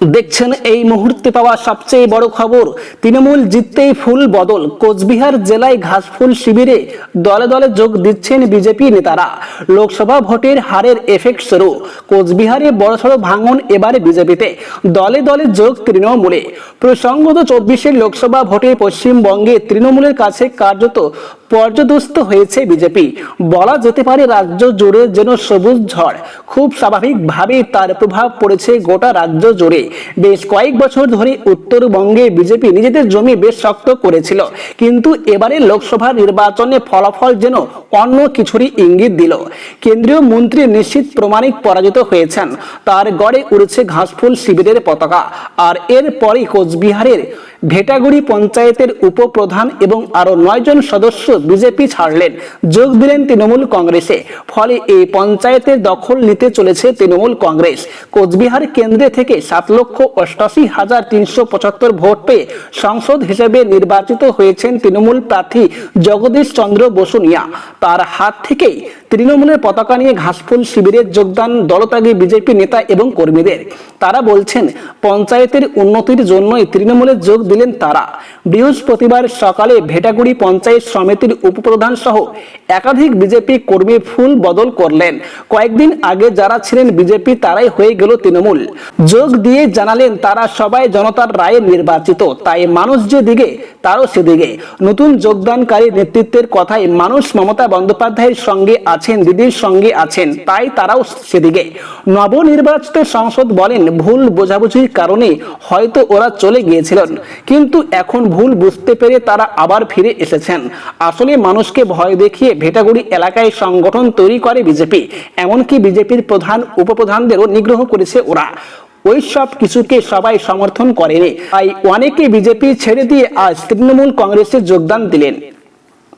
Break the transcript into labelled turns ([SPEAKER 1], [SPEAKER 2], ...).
[SPEAKER 1] দেখছেন এই মুহূর্তে পাওয়া সবচেয়ে বড় খবর। তৃণমূল জিততেই ফুল বদল। কোচবিহার জেলায় ঘাসফুল শিবিরে দলে দলে যোগ দিচ্ছেন বিজেপি নেতারা। লোকসভা ভোটের হারের এফেক্ট শুরু। কোচবিহারে বড়সড় ভাঙন এবারে বিজেপিতে। দলে দলে যোগ তৃণমূলে। প্রসঙ্গত চব্বিশের লোকসভা ভোটে পশ্চিমবঙ্গে তৃণমূলের কাছে কার্যত পর্যদস্ত হয়েছে বিজেপি। বলা যেতে পারে রাজ্য জুড়ে যেন সবুজ ঝড়। খুব স্বাভাবিকভাবেই তার প্রভাব পড়েছে গোটা রাজ্য জুড়ে। বেশ কয়েক বছর ধরে উত্তরবঙ্গে বিজেপি নিজেদের জমি বেশ শক্ত করেছিল। কিন্তু এবারে লোকসভা নির্বাচনে ফলাফল যেন অন্য কিছুরই ইঙ্গিত দিল। কেন্দ্রীয় মন্ত্রী নিশ্চিত প্রমাণিক পরাজিত হয়েছেন। তার গড়ে উড়েছে ঘাসফুল শিবিরের পতাকা। আর এরপরই কোচবিহারের ভেটাগুড়ি পঞ্চায়েতের উপপ্রধান এবং আরও নয় জন সদস্য বিজেপি ছাড়লেন। যোগ দিলেন তৃণমূল কংগ্রেসে। ফলে এই পঞ্চায়েতের দখল নিতে চলেছে তৃণমূল কংগ্রেস। কোচবিহার কেন্দ্রে থেকে সাত লক্ষ অষ্টাশি হাজার তিনশো পঁচাত্তর ভোট পেয়ে সংসদ হিসেবে নির্বাচিত হয়েছেন তৃণমূল প্রার্থী জগদীশ চন্দ্র বসুনিয়া। তার হাত থেকেই তৃণমূলের পতাকা নিয়ে ঘাসফুল শিবিরের যোগদান দলত্যাগী বিজেপি নেতা এবং কর্মীদের। তারা বলছেন, পঞ্চায়েতের উন্নতির জন্যই তৃণমূলে যোগ দিলেন তারা। বৃহস্পতিবার সকালে ভেটাগুড়ি পঞ্চায়েত সমিতির উপপ্রধান সহ একাধিক বিজেপি কর্মী ফুল বদল করলেন। কয়েকদিন আগে যারা ছিলেন বিজেপি, তারাই হয়ে গেল তৃণমূল। যোগ দিয়ে জানালেন তারা সবাই জনতার রায়ে নির্বাচিত। তাই মানুষ যেদিকে তারও সেদিকে নতুন যোগদানকারী নেতৃত্বের কথায় মানুষ মমতা বন্দ্যোপাধ্যায়ের সঙ্গে আছেন, দিদির সঙ্গে আছেন, তাই তারাও সেদিকে। নবনির্বাচিত সংসদ বলেন, ভুল বোঝাবুঝির কারণে হয়তো ওরা চলে গিয়েছিলেন। কিন্তু এখন ভুল বুঝতে পেরে তারা আবার ফিরে এসেছেন। আসলে মানুষকে ভয় দেখিয়ে ভেটাগুড়ি এলাকায় সংগঠন তৈরি করে বিজেপি। এমনকি বিজেপির প্রধান, উপপ্রধানদেরও নিগ্রহ করেছে ওরা। ওই সব কিছুকে সবাই সমর্থন করেনি। তাই অনেকে বিজেপি ছেড়ে দিয়ে আজ তৃণমূল কংগ্রেসে যোগদান দিলেন।